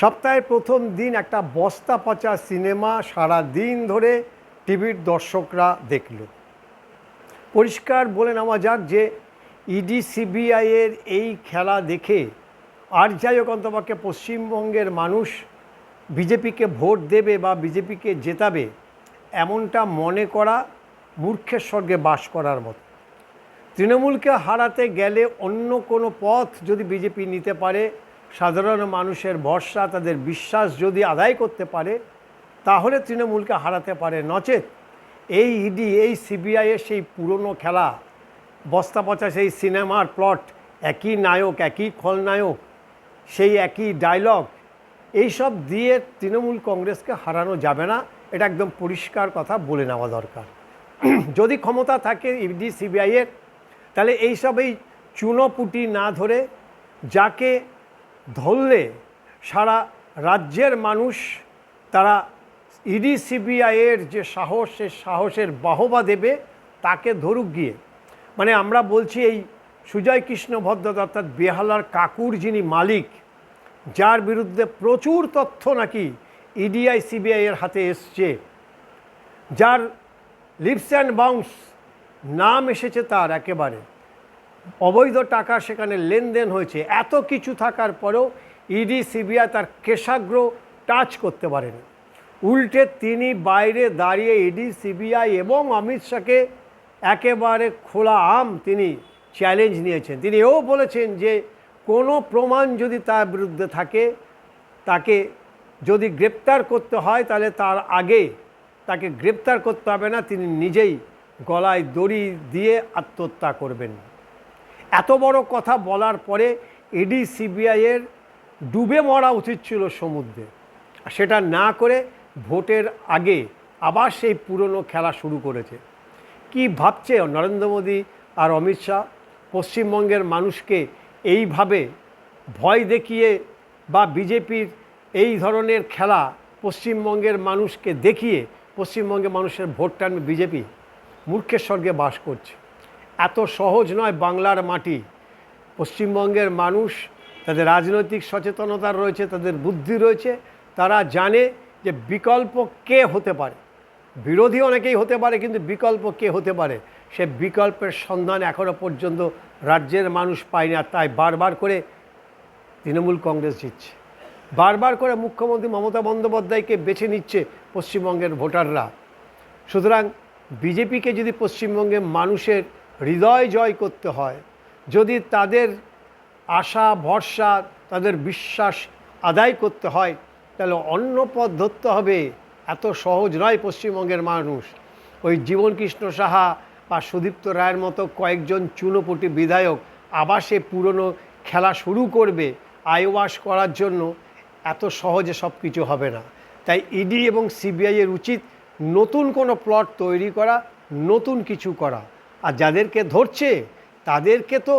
সপ্তাহের প্রথম দিন একটা বস্তা পচা সিনেমা সারা দিন ধরে টিভির দর্শকরা দেখল। পরিষ্কার বলে নেওয়া যাক যে ইডি সিবিআইয়ের এই খেলা দেখে আর যাই হোক অন্তপক্ষে পশ্চিমবঙ্গের মানুষ বিজেপিকে ভোট দেবে বা বিজেপিকে জেতাবে এমনটা মনে করা মূর্খের স্বর্গে বাস করার মতো। তৃণমূলকে হারাতে গেলে অন্য কোনো পথ যদি বিজেপি নিতে পারে সাধারণ মানুষের ভরসা, তাদের বিশ্বাস যদি আদায় করতে পারে, তাহলে তৃণমূলকে হারাতে পারে। নচেত এই ইডি, এই সিবিআইয়ের সেই পুরনো খেলা, বস্তা পচা সেই সিনেমার প্লট, একই নায়ক, একই খলনায়ক, সেই একই ডায়লগ এইসব দিয়ে তৃণমূল কংগ্রেসকে হারানো যাবে না। এটা একদম পরিষ্কার কথা, বলে নেওয়া দরকার। যদি ক্ষমতা থাকে ইডি সিবিআইয়ের তাহলে এইসব এই চুনোপুটি না ধরে যাকে ধরলে সারা রাজ্যের মানুষ তারা ইডি সিবিআইয়ের যে সাহস, সে সাহসের বাহবা দেবে, তাকে ধরুক গিয়ে। মানে আমরা বলছি এই সুজয় কৃষ্ণ ভদ্রত, অর্থাৎ বেহালার কাকুর যিনি মালিক, যার বিরুদ্ধে প্রচুর তথ্য নাকি ইডিআই সিবিআইয়ের হাতে এসছে, যার লিপস অ্যান্ড বাউন্স নাম এসেছে তার একেবারে। অবৈধ টাকা সেখানে লেনদেন হয়েছে। এত কিছু থাকার পরেও ইডি, সিবিআই তার কেশাগ্র টাচ করতে পারেনি। উল্টে তিনি বাইরে দাঁড়িয়ে ইডি, সিবিআই এবং অমিত শাহকে একেবারে খোলা আম তিনি চ্যালেঞ্জ নিয়েছেন। তিনি এও বলেছেন যে কোনো প্রমাণ যদি তার বিরুদ্ধে থাকে, তাকে যদি গ্রেপ্তার করতে হয়, তাহলে তার আগে তাকে গ্রেপ্তার করতে হবে না। তিনি নিজেই গলায় দড়ি দিয়ে আত্মহত্যা করবেন। এত বড় কথা বলার পরে ইডি সিবিআইয়ের ডুবে মরা উচিত ছিল সমুদ্রে। সেটা না করে ভোটের আগে আবার সেই পুরনো খেলা শুরু করেছে। কি ভাবছে নরেন্দ্র মোদী আর অমিত শাহ? পশ্চিমবঙ্গের মানুষকে এইভাবে ভয় দেখিয়ে বা বিজেপির এই ধরনের খেলা পশ্চিমবঙ্গের মানুষকে দেখিয়ে পশ্চিমবঙ্গের মানুষের ভোট টানবে বিজেপি, মূর্খের স্বর্গে বাস করছে। এত সহজ নয় বাংলার মাটি। পশ্চিমবঙ্গের মানুষ, তাদের রাজনৈতিক সচেতনতা রয়েছে, তাদের বুদ্ধি রয়েছে, তারা জানে যে বিকল্প কে হতে পারে। বিরোধী অনেকেই হতে পারে, কিন্তু বিকল্প কে হতে পারে? সে বিকল্পের সন্ধান এখনও পর্যন্ত রাজ্যের মানুষ পায় না তাই বারবার করে তৃণমূল কংগ্রেস জিতছে। বারবার করে মুখ্যমন্ত্রী মমতা বন্দ্যোপাধ্যায়কে বেছে নিচ্ছে পশ্চিমবঙ্গের ভোটাররা। সুতরাং বিজেপিকে যদি পশ্চিমবঙ্গের মানুষের হৃদয় জয় করতে হয়। যদি তাদের আশা, ভরসা, তাদের বিশ্বাস আদায় করতে হয়, তাহলে অন্য পথ ধরতে হবে। এত সহজ নয় পশ্চিমবঙ্গের মানুষ। ওই জীবনকৃষ্ণ সাহা বা সুদীপ্ত রায়ের মতো কয়েকজন চুনোপুটি বিধায়ক আবার সে পুরনো খেলা শুরু করবে আইওয়াশ করার জন্য এত সহজে সব কিছু হবে না। তাই ইডি এবং সিবিআইয়ের উচিত নতুন কোনো প্লট তৈরি করা, নতুন কিছু করা। আর যাদেরকে ধরছে, তাদেরকে তো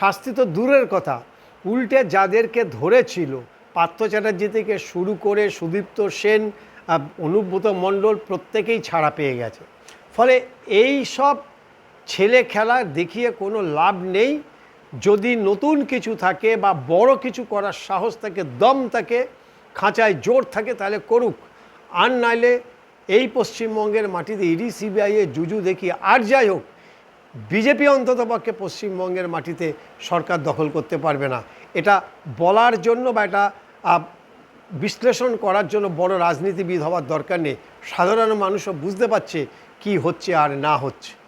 শাস্তি তো দূরের কথা। উল্টে যাদেরকে ধরেছিল, পার্থ চ্যাটার্জি থেকে শুরু করে সুদীপ্ত সেন অনুব্রত মণ্ডল প্রত্যেকেই ছাড়া পেয়ে গেছে। ফলে এই সব ছেলে খেলা দেখিয়ে কোনো লাভ নেই। যদি নতুন কিছু থাকে বা বড় কিছু করার সাহস থাকে, দম থাকে, খাঁচায় জোর থাকে, তাহলে করুক। আর নাইলে এই পশ্চিমবঙ্গের মাটিতে ইডি সিবিআইয়ের জুজু দেখি আর যাই হোক বিজেপি অন্ততপক্ষে পশ্চিমবঙ্গের মাটিতে সরকার দখল করতে পারবে না। এটা বলার জন্য বা এটা বিশ্লেষণ করার জন্য বড় রাজনীতিবিদ হওয়ার দরকার নেই। সাধারণ মানুষও বুঝতে পারছে কি হচ্ছে আর না হচ্ছে।